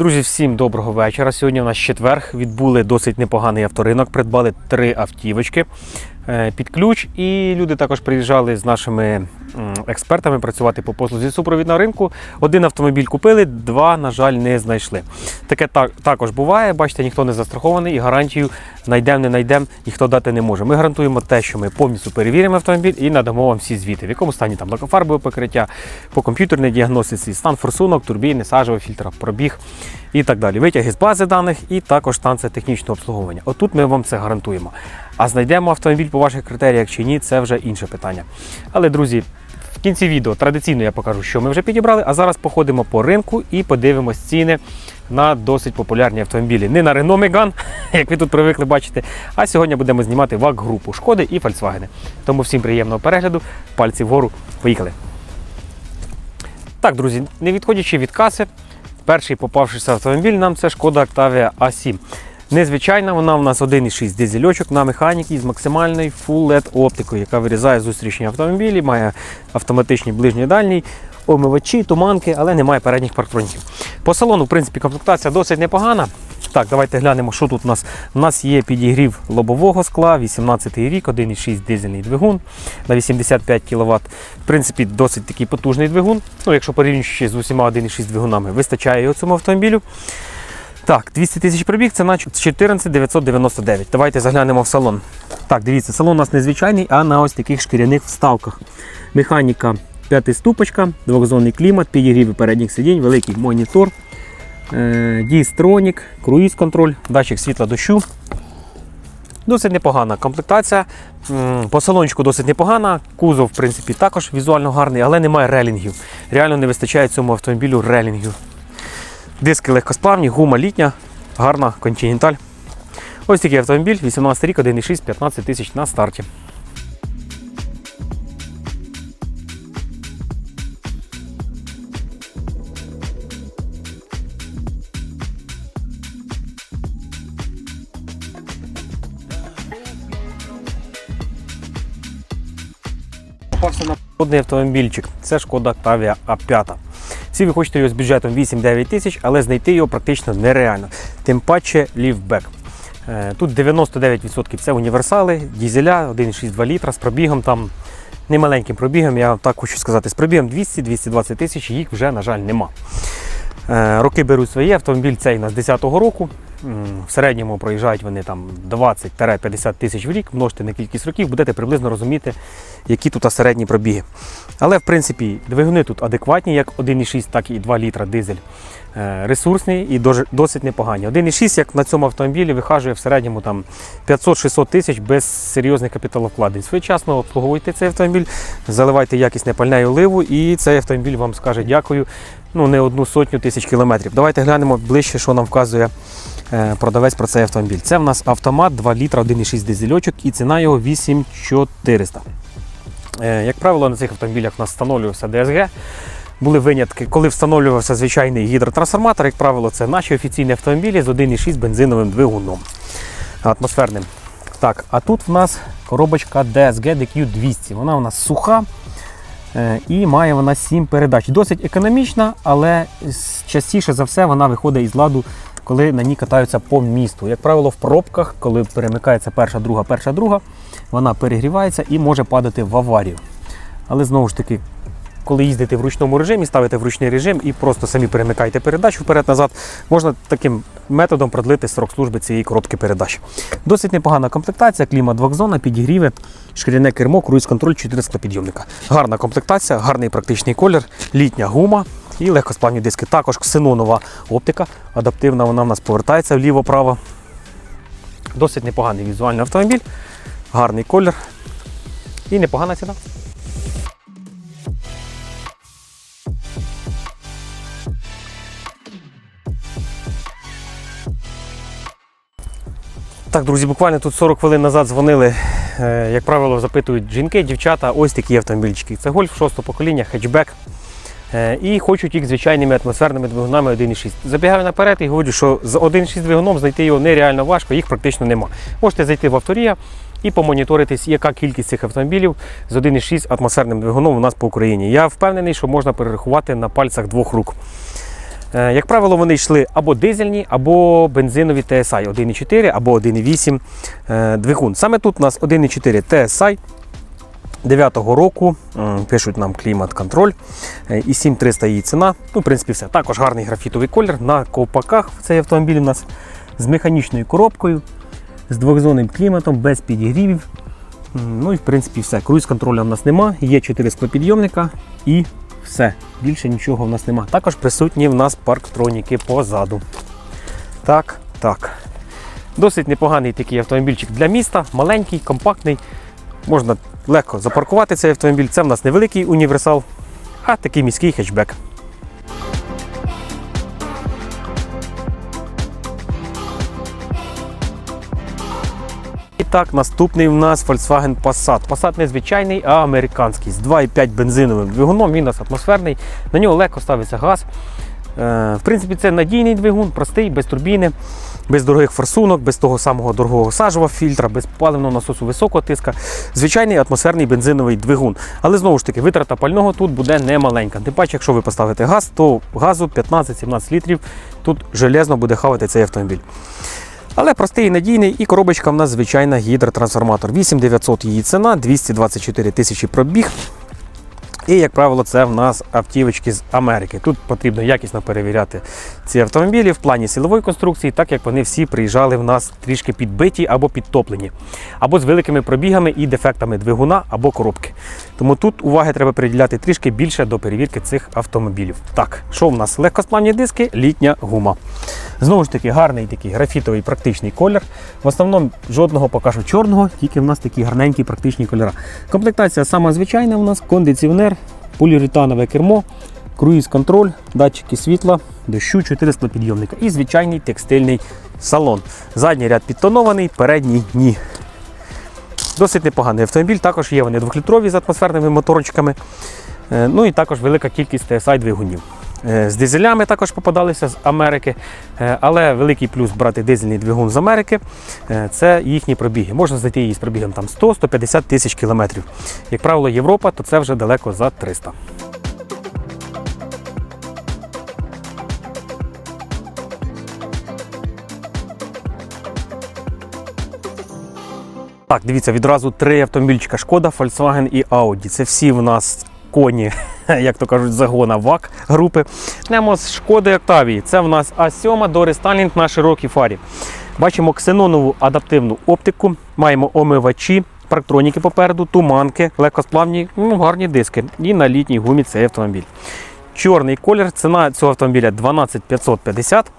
Друзі, всім доброго вечора. Сьогодні у нас четверг. Відбули досить непоганий авторинок. Придбали три автівочки під ключ. І люди також приїжджали з нашими експертами працювати по послузі супровідного ринку. Один автомобіль купили, два, на жаль, не знайшли. Таке так, також буває. Бачите, ніхто не застрахований і гарантію знайдемо, не знайдемо, ніхто дати не може. Ми гарантуємо те, що ми повністю перевіримо автомобіль і надамо вам всі звіти, в якому стані там лакофарбове покриття, по комп'ютерній діагностиці, стан форсунок, турбіни, сажового фільтра, пробіг і так далі. Витяги з бази даних і також станція технічного обслуговування. Отут ми вам це гарантуємо. А знайдемо автомобіль по ваших критеріях чи ні, це вже інше питання. Але, друзі, в кінці відео традиційно я покажу, що ми вже підібрали, а зараз походимо по ринку і подивимось ціни на досить популярні автомобілі. Не на Renault Megane, як ви тут привикли бачити, а сьогодні будемо знімати ВАК-групу Шкоди і Volkswagen. Тому всім приємного перегляду, пальці вгору, поїхали. Так, друзі, не відходячи від каси, перший попавшийся автомобіль нам це Шкода Octavia A7. Незвичайна, вона у нас 1,6 дизельочок на механіки з максимальною Full LED оптикою, яка вирізає зустрічні автомобілі, має автоматичний ближній дальній, омивачі, туманки, але немає передніх парктроніків. По салону, в принципі, комплектація досить непогана. Так, давайте глянемо, що тут у нас. У нас є підігрів лобового скла, 18 рік, 1,6 дизельний двигун на 85 кВт. В принципі, досить такий потужний двигун. Ну, якщо порівнюючи з усіма 1,6 двигунами, вистачає його цьому автомобілю. Так, 200 тисяч пробіг, ціна 14 999. Давайте заглянемо в салон. Так, дивіться, салон у нас незвичайний, а на ось таких шкіряних вставках. Механіка п'ятиступочка, двохзонний клімат, підігріви передніх сидінь, великий монітор, е, дістронік, круїз-контроль, датчик світла дощу. Досить непогана комплектація. По салончику досить непогана. Кузов, в принципі, також візуально гарний, але немає релінгів. Реально не вистачає цьому автомобілю релінгів. Диски легкосплавні, гума літня, гарна континенталь. Ось такий автомобіль, 18 рік, 1,6, 15 тисяч на старті. Одний автомобільчик. Це шкода Octavia A5. Всі ви хочете його з бюджетом 8-9 тисяч, але знайти його практично нереально. Тим паче ліфтбек. Е, Тут 99% це універсали, дізеля 1,6-2 літра з пробігом там немаленьким пробігом, я так хочу сказати, з пробігом 200-220 тисяч, їх вже, на жаль, нема. Е, Роки беруть свої, автомобіль цей у нас 10-го року. В середньому проїжджають вони там 20-50 тисяч в рік, множте на кількість років, будете приблизно розуміти, які тут середні пробіги. Але в принципі двигуни тут адекватні, як 1,6, так і 2 літра дизель. Е, Ресурсні і досить непогані. 1,6, як на цьому автомобілі, вихажує в середньому там 500-600 тисяч без серйозних капіталовкладень. Своєчасно обслуговуйте цей автомобіль, заливайте якісне пальне і оливу, і цей автомобіль вам скаже дякую. Ну, не одну сотню тисяч кілометрів. Давайте глянемо ближче, що нам вказує е, продавець про цей автомобіль. Це в нас автомат 2 літра 1,6 дизельочок і ціна його 8400. Е, Як правило, на цих автомобілях у нас встановлювався ДСГ. Були винятки, коли встановлювався звичайний гідротрансформатор, як правило, це наші офіційні автомобілі з 1,6 бензиновим двигуном атмосферним. Так, а тут в нас коробочка DSG DQ200. Вона у нас суха і має вона 7 передач. Досить економічна, але частіше за все вона виходить із ладу, коли на ній катаються по місту. Як правило, в пробках, коли перемикається перша, друга, перша, друга, вона перегрівається і може падати в аварію. Але знову ж таки, коли їздите в ручному режимі, ставите в ручний режим і просто самі перемикаєте передачу вперед-назад, можна таким методом продлити срок служби цієї коробки передач. Досить непогана комплектація, клімат двохзона, підігріви, шкіряне кермо, круїз-контроль, 4 склопідйомника. Гарна комплектація, гарний практичний колір, літня гума і легкосплавні диски. Також ксенонова оптика, адаптивна, вона в нас повертається вліво-право. Досить непоганий візуальний автомобіль, гарний колір і непогана ціна. Так, друзі, буквально тут 40 хвилин назад дзвонили. е, Як правило, запитують жінки, дівчата, ось такі автомобільчики. Це гольф 6 покоління, хетчбек. Е, І хочуть їх звичайними атмосферними двигунами 1.6. Забігаю наперед і говорю, що з 1.6 двигуном знайти його нереально важко, їх практично нема. Можете зайти в авторія і помоніторитись, яка кількість цих автомобілів з 1.6 атмосферним двигуном у нас по Україні. Я впевнений, що можна перерахувати на пальцях двох рук. Е, Як правило, вони йшли або дизельні, або бензинові TSI 1.4 або 1.8 е, двигун. Саме тут у нас 1.4 TSI 9-го року. Пишуть нам клімат-контроль. Е, І 7300 її ціна. Ну, в принципі, все. Також гарний графітовий колір. На ковпаках цей автомобіль у нас з механічною коробкою, з двохзонним кліматом, без підігрівів. Ну і в принципі все. Круїз контролю у нас нема. Є 4 склопідйомника і все. Більше нічого в нас нема. Також присутні в нас парктроніки позаду. Так, так. Досить непоганий такий автомобільчик для міста, маленький, компактний. Можна легко запаркувати цей автомобіль. Це в нас невеликий універсал, а такий міський хетчбек. Так, наступний у нас Volkswagen Passat. Passat не звичайний, а американський. З 2,5 бензиновим двигуном, він у нас атмосферний. На нього легко ставиться газ. Е, В принципі, це надійний двигун, простий, без турбіни, без дорогих форсунок, без того самого дорогого сажового фільтра, без паливного насосу високого тиска. Звичайний атмосферний бензиновий двигун. Але знову ж таки, витрата пального тут буде немаленька. Тим паче, якщо ви поставите газ, то газу 15-17 літрів тут железно буде хавати цей автомобіль. Але простий і надійний, і коробочка в нас звичайна гідротрансформатор. 8900 її ціна, 224 тисячі пробіг. І, як правило, це в нас автівочки з Америки. Тут потрібно якісно перевіряти ці автомобілі в плані силової конструкції, так як вони всі приїжджали в нас трішки підбиті або підтоплені, або з великими пробігами і дефектами двигуна або коробки. Тому тут уваги треба приділяти трішки більше до перевірки цих автомобілів. Так, що в нас? Легкосплавні диски, літня гума. Знову ж таки, гарний такий графітовий практичний колір. В основному жодного покажу чорного, тільки в нас такі гарненькі практичні кольори. Комплектація сама звичайна у нас, кондиціонер, поліуретанове кермо, круїз-контроль, датчики світла, дощу, 400 підйомника і звичайний текстильний салон. Задній ряд підтонований, передній ні. Досить непоганий автомобіль. Також є вони двохлітрові з атмосферними моторчиками. Е, Ну і також велика кількість TSI двигунів. Е, З дизелями також попадалися з Америки, Е, але великий плюс брати дизельний двигун з Америки е, це їхні пробіги. Можна знайти її з пробігом там 100-150 тисяч кілометрів. Як правило, Європа, то це вже далеко за 300. Так, дивіться, відразу три автомобільчика Шкода, Volkswagen і Audi. Це всі в нас коні, як то кажуть, загона ВАК групи. Немо з Шкоди Октавії. Це в нас А7 до рестайлінг на широкій фарі. Бачимо ксенонову адаптивну оптику, маємо омивачі, парктроніки попереду, туманки, легкосплавні, ну, гарні диски. І на літній гумі цей автомобіль. Чорний колір, ціна цього автомобіля 12550.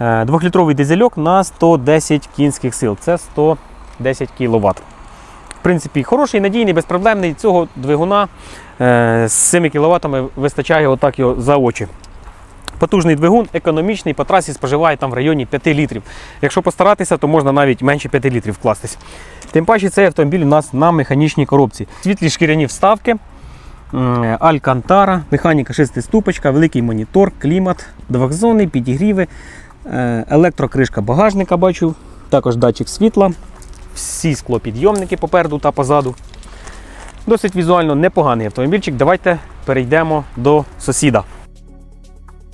Е, Двохлітровий дизельок на 110 кінських сил. Це 110 кВт. В принципі, хороший, надійний, безпроблемний. Цього двигуна з 7 кВт вистачає отак його за очі. Потужний двигун, економічний, по трасі споживає там в районі 5 літрів. Якщо постаратися, то можна навіть менше 5 літрів вкластись. Тим паче цей автомобіль у нас на механічній коробці. Світлі шкіряні вставки, алькантара, механіка шестиступочка, великий монітор, клімат, двохзонний, підігріви, е, електрокришка багажника бачу, також датчик світла, всі склопідйомники попереду та позаду. Досить візуально непоганий автомобільчик. Давайте перейдемо до сусіда.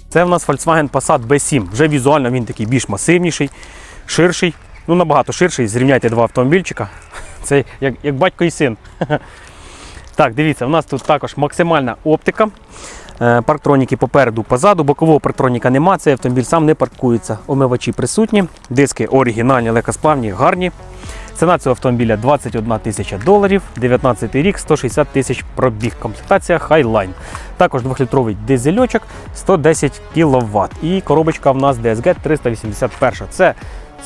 Це в нас Volkswagen Passat B7. Вже візуально він такий більш масивніший, ширший. Ну, набагато ширший. Зрівняйте два автомобільчика. Це як, як батько і син. Так, дивіться, у нас тут також максимальна оптика. Е, Парктроніки попереду, позаду, бокового парктроніка нема, цей автомобіль сам не паркується. Омивачі присутні, диски оригінальні, легкосплавні, гарні. Ціна цього автомобіля 21 тисяча доларів, 19 рік, 160 тисяч пробіг. Комплектація Highline. Також 2-літровий дизельочок 110 кВт. І коробочка в нас DSG 381. Це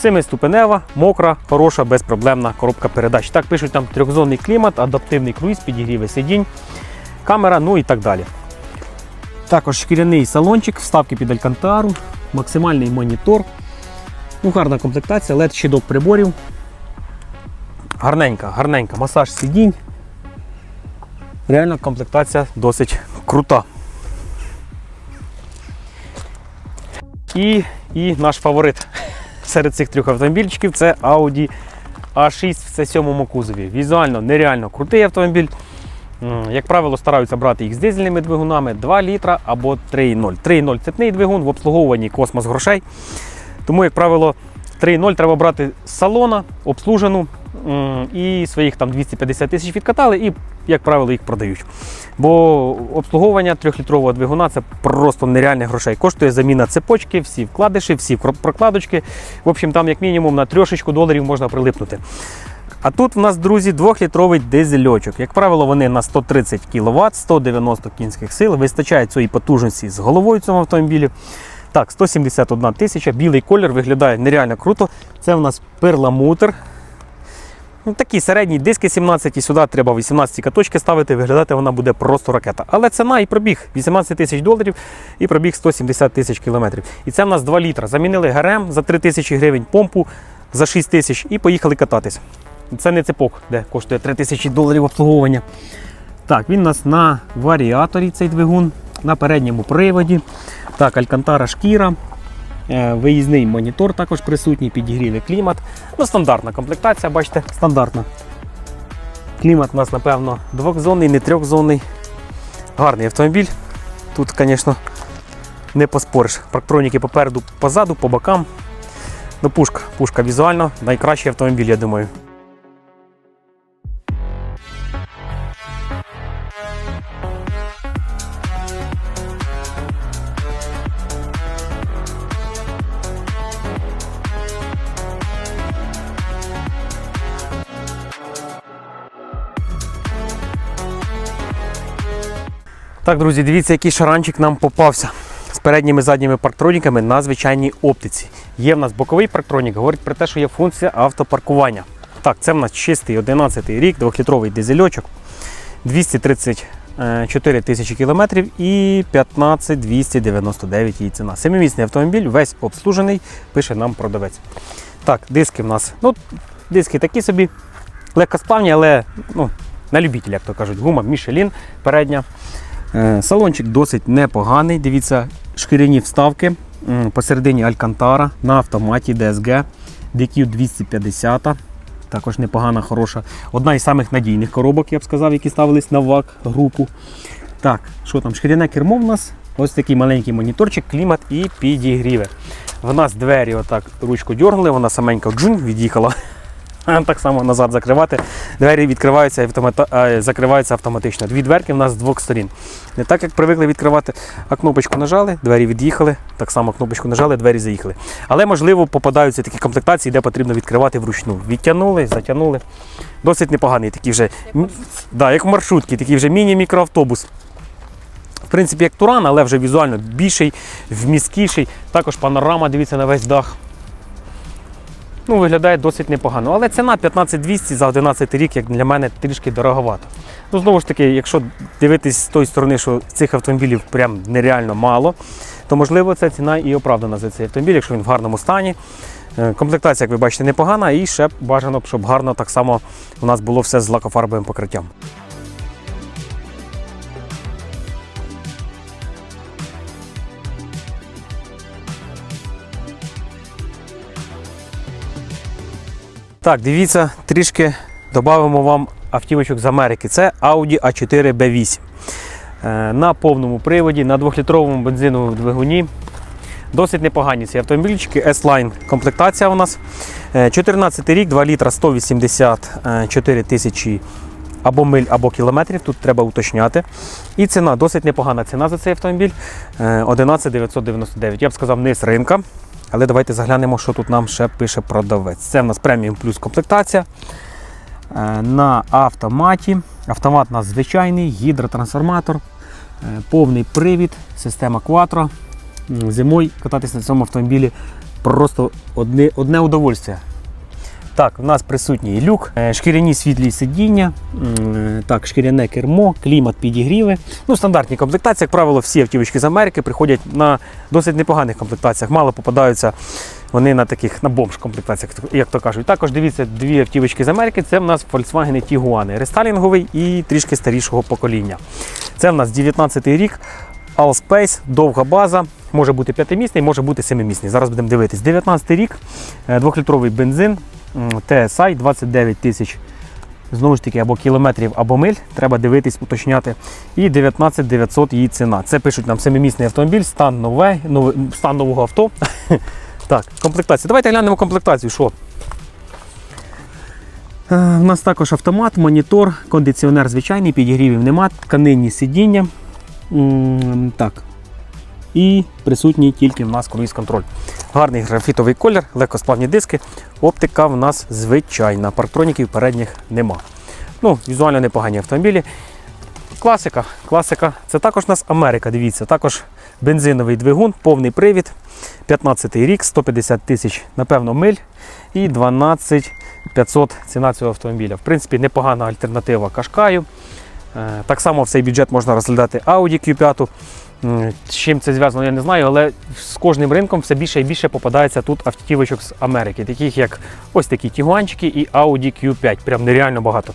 7-ступенева, мокра, хороша, безпроблемна коробка передач. Так пишуть там трьохзонний клімат, адаптивний круїз, підігріви сидінь, камера, ну і так далі. Також шкіряний салончик, вставки під алькантару, максимальний монітор. Ну, гарна комплектація, LED щиток приборів. Гарненька, гарненька, масаж сидінь. Реально комплектація досить крута. І, і наш фаворит серед цих трьох автомобільчиків це Audi A6 в C7 кузові. Візуально нереально крутий автомобіль. Як правило, стараються брати їх з дизельними двигунами 2 літра або 3,0. 3,0 цепний двигун в обслуговуванні космос грошей. Тому, як правило, 3,0 треба брати з салона, обслужену і своїх там 250 тисяч відкатали, і, як правило, їх продають. Бо обслуговування 3-літрового двигуна це просто нереальних грошей. Коштує заміна цепочки, всі вкладиші, всі прокладочки. В общем, там як мінімум на трьошечку доларів можна прилипнути. А тут в нас, друзі, 2-літровий дизельочок. Як правило, вони на 130 кВт, 190 кінських сил. Вистачає цієї потужності з головою цього автомобілю. Так, 171 тисяча, білий колір виглядає нереально круто. Це в нас перламутр. Ну, такі середні диски 17 і сюди треба 18 каточки ставити, виглядати вона буде просто ракета. Але ціна і пробіг 18 тисяч доларів і пробіг 170 тисяч кілометрів. І це в нас 2 літра. Замінили ГРМ за 3 тисячі гривень, помпу за 6 тисяч і поїхали кататися. Це не цепок, де коштує 3 тисячі доларів обслуговування. Так, він у нас на варіаторі цей двигун, на передньому приводі. Так, алькантара шкіра. Е, Виїзний монітор також присутній, підігрівий клімат. Ну, стандартна комплектація, бачите, стандартна. Клімат у нас, напевно, двохзонний, не трьохзонний. Гарний автомобіль. Тут, звісно, не поспориш. Парктроніки попереду, позаду, по бокам. Ну, пушка, пушка візуально найкращий автомобіль, я думаю. Так, друзі, дивіться, який шаранчик нам попався з передніми задніми парктроніками на звичайній оптиці. Є в нас боковий парктронік, говорить про те, що є функція автопаркування. Так, це в нас чистий 11 рік, 2-літровий дизельочок, 234 тисячі кілометрів і 15 299 її ціна. Семимісний автомобіль, весь обслужений, пише нам продавець. Так, диски в нас. Ну, диски такі собі, легкосплавні, але ну, на любителя, як то кажуть, гума Michelin передня. Е, Салончик досить непоганий. Дивіться, шкіряні вставки. Посередині Алькантара на автоматі DSG DQ 250. Також непогана, хороша. Одна із самих надійних коробок, я б сказав, які ставились на ВАК групу. Так, що там? Шкіряне кермо в нас. Ось такий маленький моніторчик, клімат і підігріве. В нас двері отак ручку дергали, вона саменька джун від'їхала. Так само назад закривати. Двері відкриваються і закриваються автоматично. Дві дверки в нас з двох сторін. Не так, як привикли відкривати, а кнопочку нажали, двері від'їхали. Так само кнопочку нажали, двері заїхали. Але можливо попадаються такі комплектації, де потрібно відкривати вручну. Відтягнули, затягнули. Досить непоганий такий вже. м- Да, як в маршрутці, такий вже міні-мікроавтобус. В принципі, як Туран, але вже візуально більший, вмісткіший. Також панорама, дивіться на весь дах. Ну, виглядає досить непогано. Але ціна 15200 за 11 рік, як для мене, трішки дороговато. Ну, знову ж таки, якщо дивитись з тої сторони, що цих автомобілів прям нереально мало, то можливо ця ціна і оправдана за цей автомобіль, якщо він в гарному стані. Е, Комплектація, як ви бачите, непогана, і ще бажано, б, щоб гарно так само у нас було все з лакофарбовим покриттям. Так, дивіться, трішки додамо вам автівочок з Америки. Це Audi A4 B8. Е, На повному приводі, на 2-літровому бензиновому двигуні. Досить непогані ці автомобільчики. S-Line комплектація у нас. Е, 14 рік, 2 літра 184 тисячі або миль, або кілометрів. Тут треба уточняти. І ціна досить непогана ціна за цей автомобіль. Е, 11 999. Я б сказав, низ ринка. Але давайте заглянемо, що тут нам ще пише продавець. Це в нас преміум плюс комплектація. Е, На автоматі. Автомат у нас звичайний, гідротрансформатор, е, повний привід, система Quattro. Зимою кататись на цьому автомобілі просто одне, одне удовольствие. Так, у нас присутній люк, е, шкіряні світлі сидіння, е, так, шкіряне кермо, клімат підігріви. Ну, стандартні комплектації, як правило, всі автівочки з Америки приходять на досить непоганих комплектаціях. Мало попадаються вони на таких на бомж комплектаціях, як то кажуть. Також дивіться дві автівочки з Америки. Це в нас Volkswagen Tiguan, рестайлінговий і трішки старішого покоління. Це в нас 19-й рік. Allspace, довга база, може бути п'ятимісний, може бути семимісний. Зараз будемо дивитись. 19 рік, е, двохлітровий бензин, TSI 29 тисяч Знову ж таки, або кілометрів, або миль. Треба дивитись, уточняти. І 19 900 її ціна. Це пишуть нам семимісний автомобіль, стан нове, нове стан нового авто. так, комплектація. Давайте глянемо комплектацію. Що? Е, У нас також автомат, монітор, кондиціонер звичайний, підігрівів нема, тканинні сидіння. Так. І присутній тільки в нас круїз контроль. Гарний графітовий колір, легкосплавні диски. Оптика в нас звичайна. Парктроніків передніх нема. Ну, візуально непогані автомобілі. Класика. Класика. Це також у нас Америка. Дивіться, також бензиновий двигун, повний привід. 15 рік, 150 тисяч, напевно, миль і 12 500 ціна цього автомобіля. В принципі, непогана альтернатива Кашкаю. Е, Так само в цей бюджет можна розглядати Audi Q5. З чим це зв'язано, я не знаю, але з кожним ринком все більше і більше попадається тут автівочок з Америки, таких як ось такі Тігуанчики і Audi Q5. Прям нереально багато.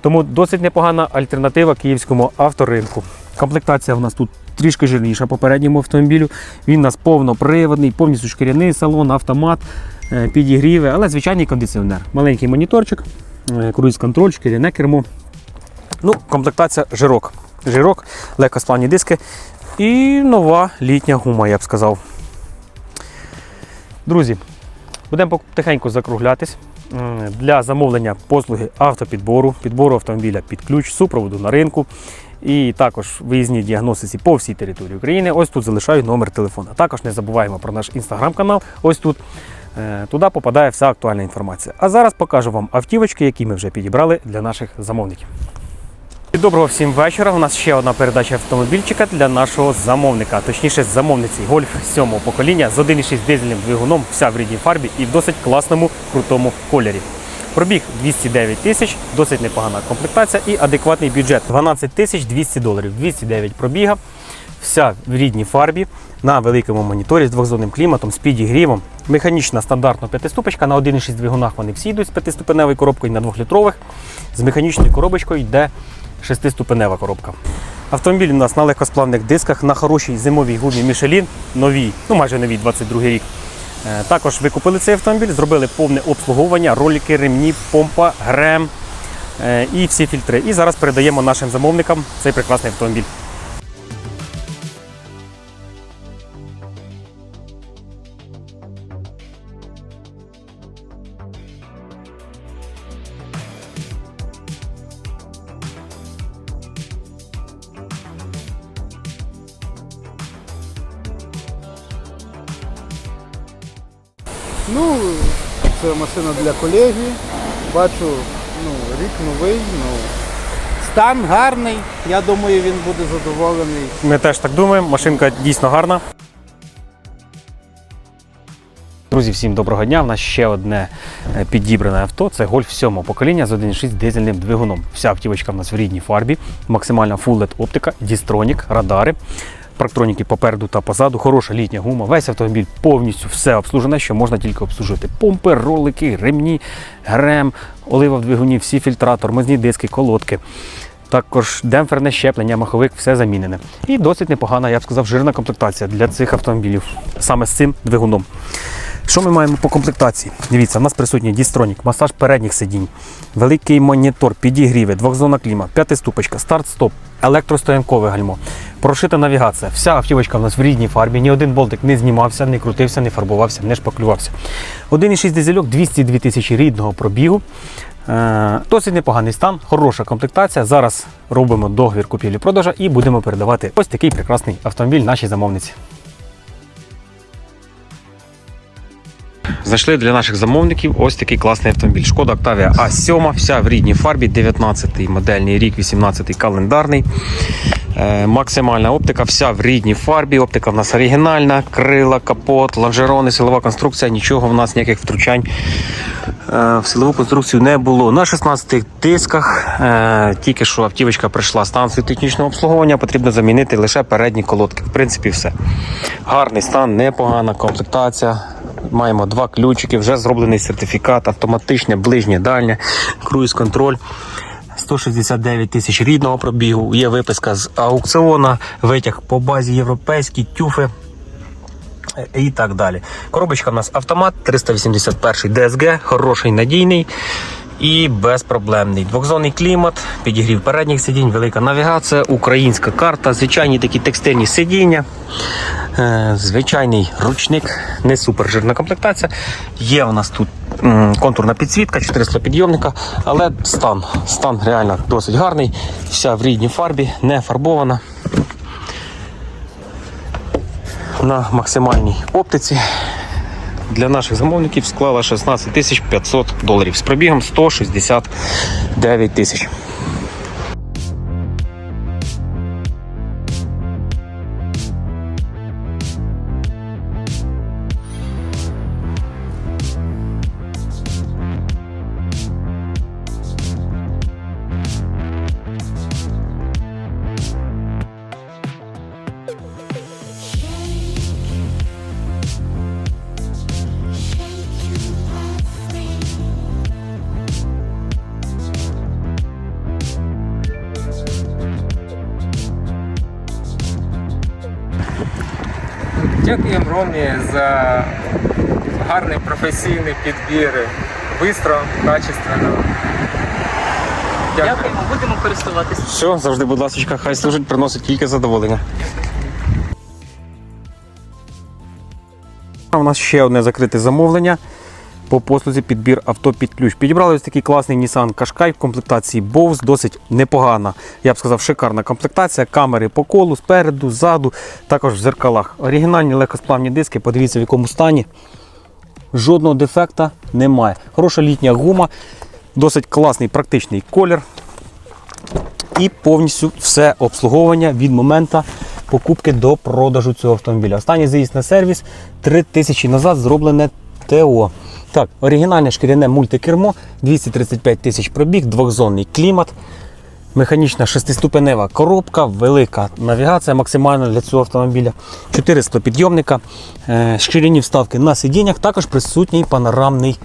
Тому досить непогана альтернатива київському авторинку. Комплектація в нас тут трішки жирніша попередньому автомобілю. Він у нас повноприводний, повністю шкіряний салон, автомат, е, підігріви, але звичайний кондиціонер. Маленький моніторчик, е, круїз-контроль, шкіряне кермо. Ну, комплектація жирок. Жирок, легкосплавні диски і нова літня гума, я б сказав. Друзі, будемо потихеньку закруглятись. Для замовлення послуги автопідбору, підбору автомобіля під ключ, супроводу на ринку і також виїзній діагностиці по всій території України. Ось тут залишаю номер телефона. Також не забуваємо про наш інстаграм-канал. Ось тут. Е, Туди попадає вся актуальна інформація. А зараз покажу вам автівочки, які ми вже підібрали для наших замовників. Доброго всім вечора. У нас ще одна передача автомобільчика для нашого замовника, точніше замовниці Гольф 7 покоління з 1,6 дизельним двигуном, вся в рідній фарбі і в досить класному крутому кольорі. Пробіг 209 тисяч, досить непогана комплектація і адекватний бюджет 12 тисяч 200 доларів. 209 пробіга, вся в рідній фарбі на великому моніторі з двохзонним кліматом, з підігрівом. Механічна стандартна п'ятиступочка. На 1,6 двигунах вони всі йдуть з п'ятиступеневою коробкою, на двохлітрових. З механічною коробочкою йде шестиступенева коробка. Автомобіль у нас на легкосплавних дисках, на хорошій зимовій гумі Michelin, новій, ну майже новій, 22 рік. Е, Також викупили цей автомобіль, зробили повне обслуговування, ролики, ремні, помпа, грем е, і всі фільтри. І зараз передаємо нашим замовникам цей прекрасний автомобіль. Ну, це машина для колеги. Бачу, ну, рік новий, ну, стан гарний. Я думаю, він буде задоволений. Ми теж так думаємо, машинка дійсно гарна. Друзі, всім доброго дня. У нас ще одне е, підібране авто. Це Golf 7 покоління з 1.6 дизельним двигуном. Вся автівочка в нас в рідній фарбі, максимальна Full LED оптика, дістронік, радари, парктроніки попереду та позаду, хороша літня гума. Весь автомобіль повністю все обслужене, що можна тільки обслужити. Помпи, ролики, ремні, грем, олива в двигуні, всі фільтратор, тормозні диски, колодки. Також демпферне щеплення, маховик, все замінене. І досить непогана, я б сказав, жирна комплектація для цих автомобілів саме з цим двигуном. Що ми маємо по комплектації? Дивіться, в нас присутній дістронік, масаж передніх сидінь, великий монітор, підігріви, двохзонна кліма, п'ятиступочка, старт-стоп, електростоянкове гальмо, прошита навігація. Вся автівочка в нас в рідній фарбі, ні один болтик не знімався, не крутився, не фарбувався, не шпаклювався. 1,6 дизельок, 202 тисячі рідного пробігу. Е, Досить непоганий стан, хороша комплектація. Зараз робимо договір купівлі-продажа і будемо передавати ось такий прекрасний автомобіль нашій замовниці. Знайшли для наших замовників ось такий класний автомобіль. Шкода Octavia А7, вся в рідній фарбі, 19-й модельний рік, 18-й календарний. Е, максимальна оптика, вся в рідній фарбі. Оптика в нас оригінальна, крила, капот, лонжерони, силова конструкція, нічого в нас ніяких втручань е, в силову конструкцію не було. На 16 дисках е, тільки що автівочка прийшла станцію технічного обслуговування, потрібно замінити лише передні колодки. В принципі, все. Гарний стан, непогана комплектація. Маємо два ключики, вже зроблений сертифікат, автоматичне, ближнє, дальнє, круїз-контроль. 169 тисяч рідного пробігу. Є виписка з аукціона, витяг по базі європейські, тюфи і так далі. Коробочка в нас автомат 381 DSG, хороший, надійний. і безпроблемний. Двохзонний клімат, підігрів передніх сидінь, велика навігація, українська карта, звичайні такі текстильні сидіння, звичайний ручник, не супер жирна комплектація. Є у нас тут контурна підсвітка, 400 підйомника, але стан, стан реально досить гарний. Вся в рідній фарбі, не фарбована. На максимальній оптиці для наших замовників склала 16 500 доларів з пробігом 169 тисяч. Дякуємо Ромі за гарний професійний підбір. Бистро, качественно. Дякую. Дякуємо, будемо користуватися. Все, завжди, будь ласка, хай служить, приносить тільки задоволення. У нас ще одне закрите замовлення по послузі підбір авто під ключ. Підібрали ось такий класний Nissan Qashqai в комплектації Bose, досить непогана. Я б сказав, шикарна комплектація. Камери по колу, спереду, ззаду, також в зеркалах. Оригінальні легкосплавні диски, подивіться в якому стані. Жодного дефекта немає. Хороша літня гума, досить класний практичний колір і повністю все обслуговування від моменту покупки до продажу цього автомобіля. Останній заїзд на сервіс 3 тисячі назад зроблене ТО. Так, оригінальне шкіряне мультикермо, 235 тисяч пробіг, двохзонний клімат, механічна шестиступенева коробка, велика навігація максимальна для цього автомобіля, 400 підйомника, е, шкіряні вставки на сидіннях, також присутній панорамний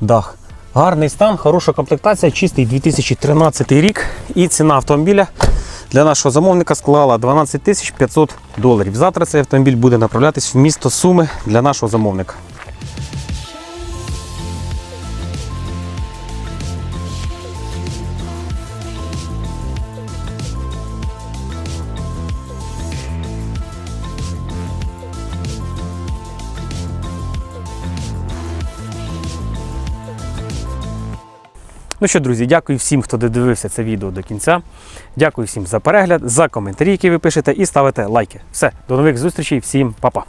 дах. Гарний стан, хороша комплектація, чистий 2013 рік. І ціна автомобіля для нашого замовника склала 12 500 доларів. Завтра цей автомобіль буде направлятись в місто Суми для нашого замовника. Ну що, друзі, дякую всім, хто додивився це відео до кінця. Дякую всім за перегляд, за коментарі, які ви пишете, і ставите лайки. Все, до нових зустрічей, всім па-па.